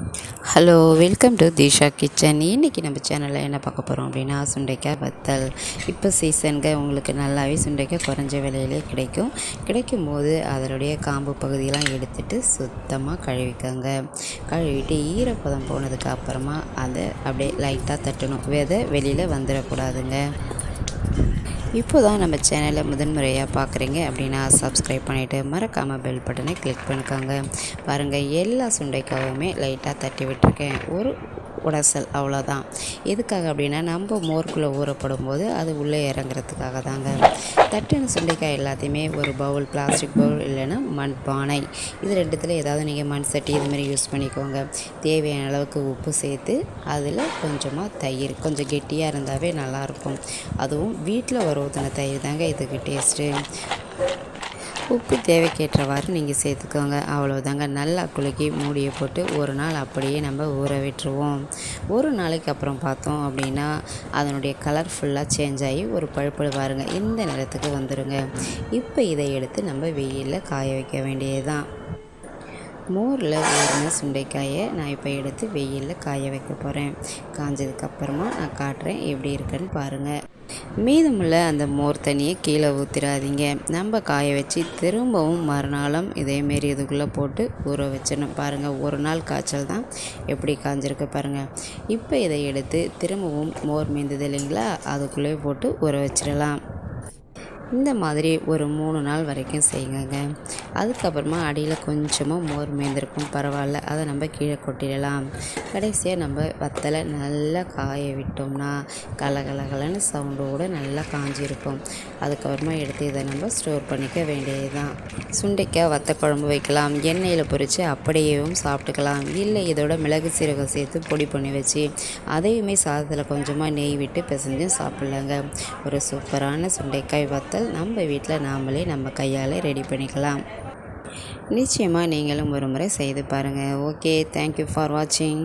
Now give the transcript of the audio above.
Hello welcome to Deesha kitchen இன்றைக்கி நம்ம சேனலில் என்ன பார்க்க போகிறோம் அப்படின்னா சுண்டைக்காய் வத்தல். இப்போ சீசனுக்கு உங்களுக்கு நல்லாவே சுண்டைக்காய் குறைஞ்ச விலையிலே கிடைக்கும். கிடைக்கும் போது அதனுடைய காம்பு பகுதியெலாம் எடுத்துட்டு சுத்தமாக கழுவிக்கோங்க. கழுவிட்டு ஈரப்பதம் போனதுக்கு அப்புறமா அதை அப்படியே லைட்டாக தட்டணும். விதை வெளியில் வந்துடக்கூடாதுங்க. இப்போ தான் நம்ம சேனலை முதன்முறையாக பார்க்குறீங்க அப்படின்னா சப்ஸ்கிரைப் பண்ணிவிட்டு மறக்காமல் பெல் பட்டனை கிளிக் பண்ணிக்கோங்க. பாருங்கள் எல்லா சுண்டைக்காவுமே லைட்டாக தட்டி விட்டுருக்கேன். ஒரு உடசல் அவ்வளோதான். எதுக்காக அப்படின்னா நம்ம மோர்க்குள்ளே ஊறப்படும் போது அது உள்ளே இறங்குறதுக்காக தாங்க. தட்டின சுண்டைக்காய் எல்லாத்தையுமே ஒரு பவுல் பிளாஸ்டிக் பவுல் இல்லைன்னா மண் பானை. இது ரெண்டுத்தில் ஏதாவது நீங்கள் மண் சட்டி இது மாதிரி யூஸ் பண்ணிக்கோங்க. தேவையான அளவுக்கு உப்பு சேர்த்து அதில் கொஞ்சமாக தயிர் கொஞ்சம் கெட்டியாக இருந்தாவே நல்லாயிருக்கும். அதுவும் வீட்டில் ஒரு ஊற்றின தயிர் தாங்க இதுக்கு டேஸ்ட்டு உப்பு தேவைக்கேற்றவாறு நீங்கள் சேர்த்துக்கோங்க. அவ்வளோதாங்க நல்லா குலுக்கி மூடியை போட்டு ஒரு நாள் அப்படியே நம்ம ஊற விட்டுருவோம். ஒரு நாளைக்கு அப்புறம் பார்த்தோம் அப்படின்னா அதனுடைய கலர் ஃபுல்லாக சேஞ்ச் ஆகி ஒரு பழுப்பழு பாருங்கள் இந்த நிறத்துக்கு வந்துடுங்க இப்போ இதை எடுத்து நம்ம வெயிலில் காய வைக்க வேண்டியது தான் மோரில் ஊறின சுண்டைக்காயை நான் இப்போ எடுத்து வெயிலில் காய வைக்க போகிறேன் காஞ்சதுக்கப்புறமா நான் காட்டுறேன் எப்படி இருக்குன்னு பாருங்கள் மீதமுள்ள அந்த மோர் தண்ணியை கீழே ஊற்றிடாதீங்க நம்ம காய வச்சு திரும்பவும் மறுநாளும் இதேமாரி இதுக்குள்ளே போட்டு ஊற வச்சிடணும். பாருங்கள் ஒரு நாள் காய்ச்சல் தான் எப்படி காஞ்சிருக்கு பாருங்கள் இப்போ இதை எடுத்து திரும்பவும் மோர் மீந்தது இல்லைங்களா? அதுக்குள்ளேயே போட்டு ஊற வச்சிடலாம். இந்த மாதிரி ஒரு மூணு நாள் வரைக்கும் செய்யுங்க. அதுக்கப்புறமா அடியில் கொஞ்சமாக மோர் மேய்ந்திருக்கும் பரவாயில்ல. அதை நம்ம கீழே கொட்டிடலாம். கடைசியாக நம்ம வத்தலை நல்லா காய விட்டோம்னா கலகலகலன்னு சவுண்டோடு நல்லா காஞ்சிருக்கும். அதுக்கப்புறமா எடுத்து இதை நம்ம ஸ்டோர் பண்ணிக்க வேண்டியது தான் சுண்டைக்காய் வத்த குழம்பு வைக்கலாம். எண்ணெயில் பொரித்து அப்படியேவும் சாப்பிட்டுக்கலாம். இல்லை இதோட மிளகு சீரகம் சேர்த்து பொடி பண்ணி வச்சு அதையுமே சாதத்தில் கொஞ்சமாக நெய் விட்டு பிசைஞ்சும் சாப்பிட்லாங்க. ஒரு சூப்பரான சுண்டைக்காய் வத்தல் நம்ம வீட்டில் நாமளே நம்ம கையால் ரெடி பண்ணிக்கலாம். நிச்சயமாக நீங்களும் ஒரு முறை செய்து பாருங்கள் ஓகே தேங்க்யூ ஃபார் வாட்சிங்